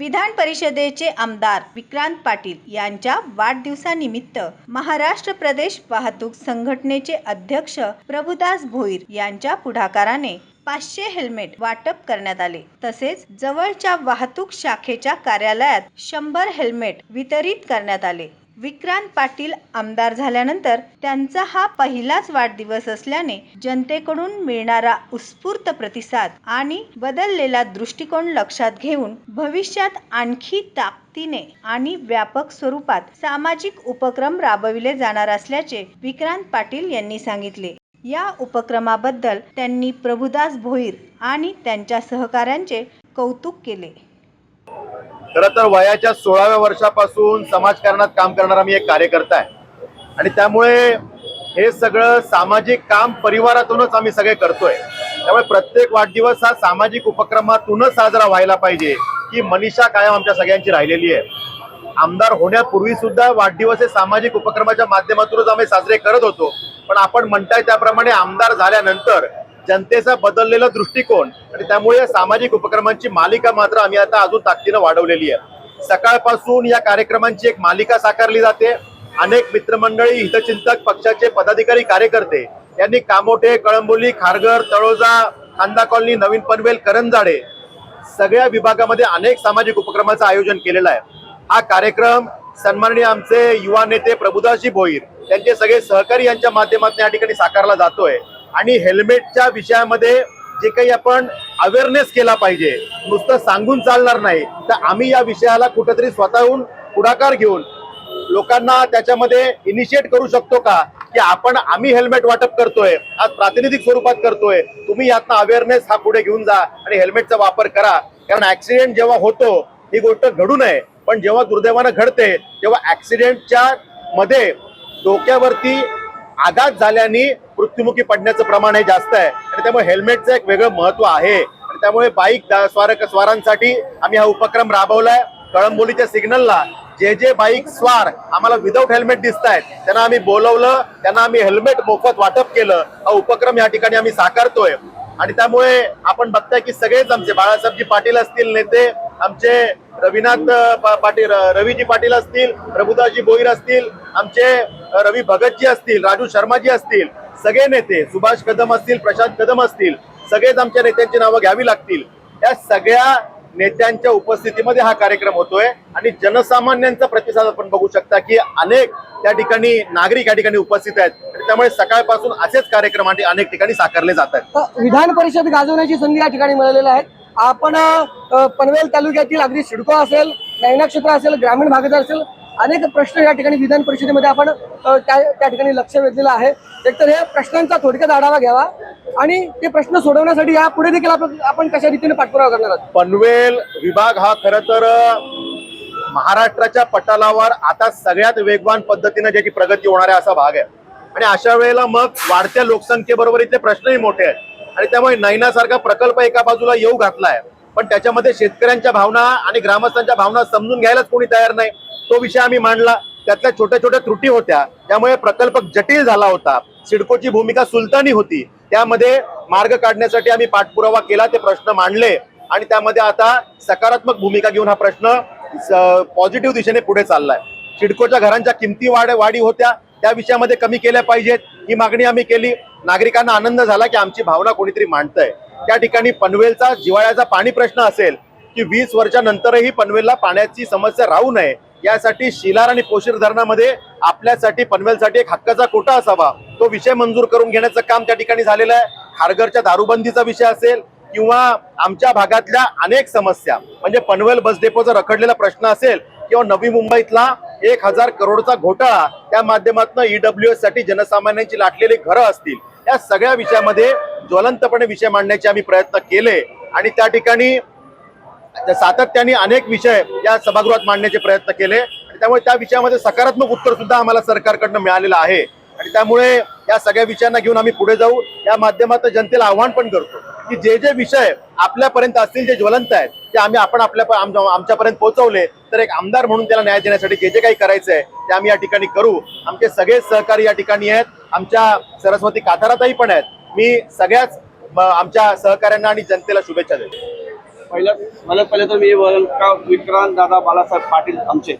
विधान परिषदेचे आमदार विक्रांत पाटील यांच्या वाढदिवसानिमित्त महाराष्ट्र प्रदेश वाहतूक संघटनेचे अध्यक्ष प्रभुदास भोईर यांच्या पुढाकाराने पाचशे हेल्मेट वाटप करण्यात आले. तसेच जवळच्या वाहतूक शाखेच्या कार्यालयात शंभर हेल्मेट वितरित करण्यात आले. विक्रांत पाटील आमदार झाल्यानंतर त्यांचा हा पहिलाच वाढदिवस असल्याने जनतेकडून मिळणारा उत्स्फूर्त प्रतिसाद आणि बदललेला दृष्टिकोन लक्षात घेऊन भविष्यात आणखी ताकदीने आणि व्यापक स्वरूपात सामाजिक उपक्रम राबविले जाणार असल्याचे विक्रांत पाटील यांनी सांगितले. या उपक्रमाबद्दल त्यांनी प्रभुदास भोईर आणि त्यांच्या सहकाऱ्यांचे कौतुक केले. खर तर वयाच्या सोळाव्या वर्षापासून समाजकारणात काम करणारा मी एक कार्यकर्ता आहे. आणि त्यामुळे हे सगळं सामाजिक काम परिवारातूनच आम्ही सगळे करतोय. त्यामुळे प्रत्येक वाढदिवस हा सामाजिक उपक्रमातूनच साजरा व्हायला पाहिजे ही मनीषा कायम आमच्या सगळ्यांची राहिलेली आहे. आमदार होण्यापूर्वी सुद्धा वाढदिवस हे सामाजिक उपक्रमाच्या माध्यमातूनच आम्ही साजरे करत होतो. पण आपण म्हणताय त्याप्रमाणे आमदार झाल्यानंतर जनतेचा बदललेला दृष्टिकोन आणि त्यामुळे या सामाजिक उपक्रमांची मालिका मात्र आम्ही आता अजून ताकदीनं वाढवलेली आहे. सकाळपासून या कार्यक्रमांची एक मालिका साकारली जाते. अनेक मित्रमंडळी हितचिंतक पक्षाचे पदाधिकारी कार्यकर्ते यांनी कामोठे कळंबोली खारघर तळोजा खांदा कॉलनी नवीन पनवेल करंजाडे सगळ्या विभागामध्ये अनेक सामाजिक उपक्रमाचं आयोजन केलेलं आहे. हा कार्यक्रम सन्माननीय आमचे युवा नेते प्रभुदासजी भोईर त्यांचे सगळे सहकारी यांच्या माध्यमातून या ठिकाणी साकारला जातोय. आणि हेल्मेटच्या विषयामध्ये जे काही आपण अवेअरनेस केला पाहिजे नुसतं सांगून चालणार नाही तर आम्ही या विषयाला कुठेतरी स्वतःहून पुढाकार घेऊन लोकांना त्याच्यामध्ये इनिशिएट करू शकतो का? की आपण आम्ही हेल्मेट वाटप करतोय आज प्रातिनिधिक स्वरूपात करतोय तुम्ही यातनं अवेअरनेस हा पुढे घेऊन जा आणि हेल्मेटचा वापर करा. कारण ऍक्सिडेंट जेव्हा होतो ही गोष्ट घडू नये पण जेव्हा दुर्दैवानं घडते तेव्हा ऍक्सिडेंटच्या मध्ये डोक्यावरती आघात झाल्याने मृत्युमुखी पडण्याचं प्रमाण हे जास्त आहे. आणि त्यामुळे हेल्मेटचं एक वेगळं महत्त्व आहे. आणि त्यामुळे बाईक स्वारक स्वारांसाठी आम्ही हा उपक्रम राबवलाय. कळंबोलीच्या सिग्नलला जे जे बाईक स्वार आम्हाला विदाऊट हेल्मेट दिसत आहेत त्यांना आम्ही बोलवलं त्यांना आम्ही हेल्मेट मोफत वाटप केलं. हा उपक्रम या ठिकाणी आम्ही साकारतोय. आणि त्यामुळे आपण बघताय की सगळेच आमचे बाळासाहेबजी पाटील असतील नेते आमचे रविनाथ पाटील रवीजी पाटील असतील प्रभुदासजी भोईर असतील आमचे रवी भगतजी असतील राजू शर्माजी असतील सगळे नेते सुभाष कदम असतील प्रशांत कदम असतील सगळेच आमच्या नेत्यांची नावं घ्यावी लागतील. या सगळ्या नेत्यांच्या उपस्थितीमध्ये हा कार्यक्रम होतोय आणि जनसामान्यांचा प्रतिसाद आपण बघू शकता की अनेक त्या ठिकाणी नागरिक या ठिकाणी उपस्थित आहेत. त्यामुळे सकाळपासून असेच कार्यक्रम आणि अनेक ठिकाणी साकारले जात आहेत. तर विधान परिषद गाजवण्याची संधी या ठिकाणी मिळालेली आहे आपण पनवेल तालुक्यातील अगदी सिडको असेल नैना क्षेत्र असेल ग्रामीण भागात असेल अनेक प्रश्न या ठिकाणी विधान परिषदेमध्ये आपण त्या ठिकाणी लक्ष वेधलेलं आहे. एकतर हे प्रश्नांचा थोडक्यात आढावा घ्यावा आणि ते प्रश्न सोडवण्यासाठी या पुढे देखील आपण आपण कशा रीतीने पाठपुरावा करणार आहोत? पनवेल विभाग हा खर तर महाराष्ट्राच्या पटलावर आता सगळ्यात वेगवान पद्धतीने ज्याची प्रगती होणार आहे असा भाग आहे. आणि अशा वेळेला मग वाढत्या लोकसंख्येबरोबर इथले प्रश्नही मोठे आहेत. आणि त्यामुळे नैनासारखा प्रकल्प एका बाजूला येऊ घातलाय. पण त्याच्यामध्ये शेतकऱ्यांच्या भावना आणि ग्रामस्थांच्या भावना समजून घ्यायलाच कोणी तयार नाही. तो विषय आम्ही मांडला. त्यातल्या छोट्या छोट्या त्रुटी होत्या. त्यामुळे प्रकल्प जटिल झाला होता. सिडकोची भूमिका सुलतानी होती. त्यामध्ये मार्ग काढण्यासाठी आम्ही पाठपुरावा केला ते प्रश्न मांडले. आणि त्यामध्ये आता सकारात्मक भूमिका घेऊन हा प्रश्न पॉझिटिव्ह दिशेने पुढे चाललाय. सिडकोच्या घरांच्या किमती वाढ वाढी होत्या. त्या विषयामध्ये कमी केल्या पाहिजेत. ही मागणी आम्ही केली. नागरिकांना आनंद झाला की आमची भावना कोणीतरी मांडतंय. त्या ठिकाणी पनवेलचा जिवाळ्याचा पाणी प्रश्न असेल की वीस वर्षानंतरही पनवेलला पाण्याची समस्या राहू नये यासाठी शिलार आणि पोशीर धरणामध्ये आपल्यासाठी पनवेलसाठी एक हक्काचा कोटा असावा. तो विषय मंजूर करून घेण्याचं काम त्या ठिकाणी झालेलं आहे. खारघरच्या दारूबंदीचा विषय असेल किंवा आमच्या भागातल्या अनेक समस्या म्हणजे पनवेल बस डेपोचा रखडलेला प्रश्न असेल किंवा नवी मुंबईतला एक हजार करोडचा घोटाळा त्या माध्यमातून ईडब्ल्यू एससाठी जनसामान्यांची लाटलेली घरं असतील. या सगळ्या विषयामध्ये ज्वलंतपणे विषय मांडण्याचे आम्ही प्रयत्न केले आणि त्या ठिकाणी सातत्याने अनेक विषय या सभागृहात मांडण्याचे प्रयत्न केले. आणि त्यामुळे त्या विषयामध्ये सकारात्मक उत्तर सुद्धा आम्हाला सरकारकडनं मिळालेलं आहे. आणि त्यामुळे या सगळ्या विषयांना घेऊन आम्ही पुढे जाऊ. या माध्यमात जनतेला आव्हान पण करतो की जे जे विषय आपल्यापर्यंत असतील जे ज्वलंत आहेत ते आम्ही आपण आपल्या आमच्यापर्यंत पोहोचवले. तर एक आमदार म्हणून त्याला न्याय देण्यासाठी जे जे काही करायचं आहे ते आम्ही या ठिकाणी करू. आमचे सगळे सहकारी या ठिकाणी आहेत. आमच्या सरस्वती काथारातही पण आहेत. मी सगळ्याच आमच्या सहकाऱ्यांना आणि जनतेला शुभेच्छा देतो. पहिलं मला पहिले तर मी बोलेल का विक्रांत दादा बालासाहेब पाटील आमचे.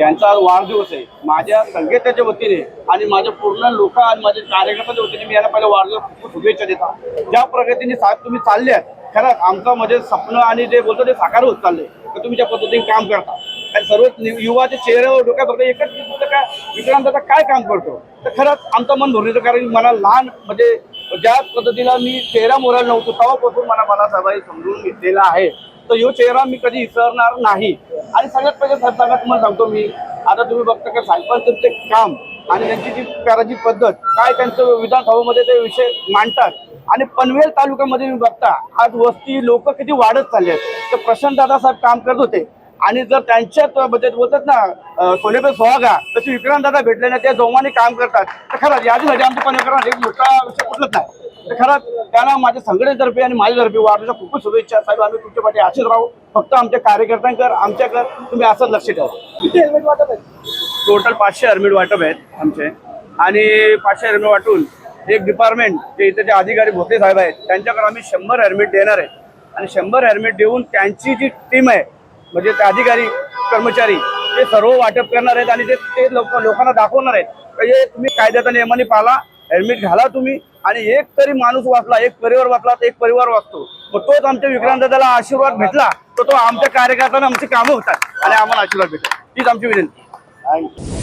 यांचा आज वाढदिवस आहे. माझ्या संघटनेच्या वतीने आणि माझ्या पूर्ण लोक आणि माझ्या कार्यकर्त्याच्या वतीने मी याला पहिला वाढदिवस खूप शुभेच्छा देतो. ज्या प्रगतीने साहेब तुम्ही चालले आहेत खरंच आमचं म्हणजे स्वप्न आणि जे बोलतो ते साकार होत चालले तर तुम्ही ज्या पद्धतीने काम करता. आणि सर्व युवाच्या चेहऱ्यावर डोक्यात फक्त एकच काय का विक्रांत दादा काय काम करतो? तर खरंच आमचं मन भरून कारण मला लहान म्हणजे ज्या पद्धतीला मी चेहरा मोरायला नव्हतो तेव्हापासून मला मला साहेबांनी समजून घेतलेला आहे. तर यो चेहरा मी कधी विसरणार नाही. आणि सगळ्यात पहिले साहेब तुम्हाला सांगतो मी आता तुम्ही बघता का साहेबांचं ते काम आणि त्यांची जी कराची पद्धत काय त्यांचं विधानसभेमध्ये ते विषय मांडतात. आणि पनवेल तालुक्यामध्ये मी बघता आज वस्ती लोक किती वाढत चालले आहेत. तर प्रशांत दादा साहेब काम करत होते. आणि जर त्यांच्यात म्हणजे बोलतात ना सोनेपे सोहागा तसे विक्रांत दादा भेटले ना त्या जोमाने काम करतात. तर खरंच यादीसाठी आमच्या पनवेलकरांना एक मोठा विषय कुठलंच नाही. तर खरंच त्यांना माझ्या संघटनेतर्फे आणि माझ्यातर्फे वाढण्याच्या खूप खूप शुभेच्छा. साहेब आम्ही तुमच्या पाठी असेच राहू. फक्त आमच्या कार्यकर्त्यांकर आमच्याकर तुम्ही असंच लक्ष ठेवा. किती हेल्मेट वाटत आहे टोटल पाचशे हेल्मेट वाटप आहेत आमचे. आणि पाचशे हेल्मेट वाटून एक डिपार्टमेंट जे इथे जे अधिकारी भोसले साहेब आहेत त्यांच्याकडे आम्ही शंभर हेल्मेट देणार आहे. आणि शंभर हेल्मेट देऊन त्यांची जी टीम आहे म्हणजे ते अधिकारी कर्मचारी ते सर्व वाटप करणार आहेत आणि ते ते लोक लोकांना दाखवणार आहेत. म्हणजे तुम्ही कायद्याच्या नियमाने पाला हेल्मेट घाला तुम्ही आणि एक तरी माणूस वाचला एक परिवार वाचला तर एक परिवार वाचतो. मग तोच आमच्या विक्रांतदाला आशीर्वाद भेटला तर तो आमच्या कार्यकर्त्यांना आमची कामं होतात आणि आम्हाला आशीर्वाद भेटतात तीच आमची विनंती. Thank.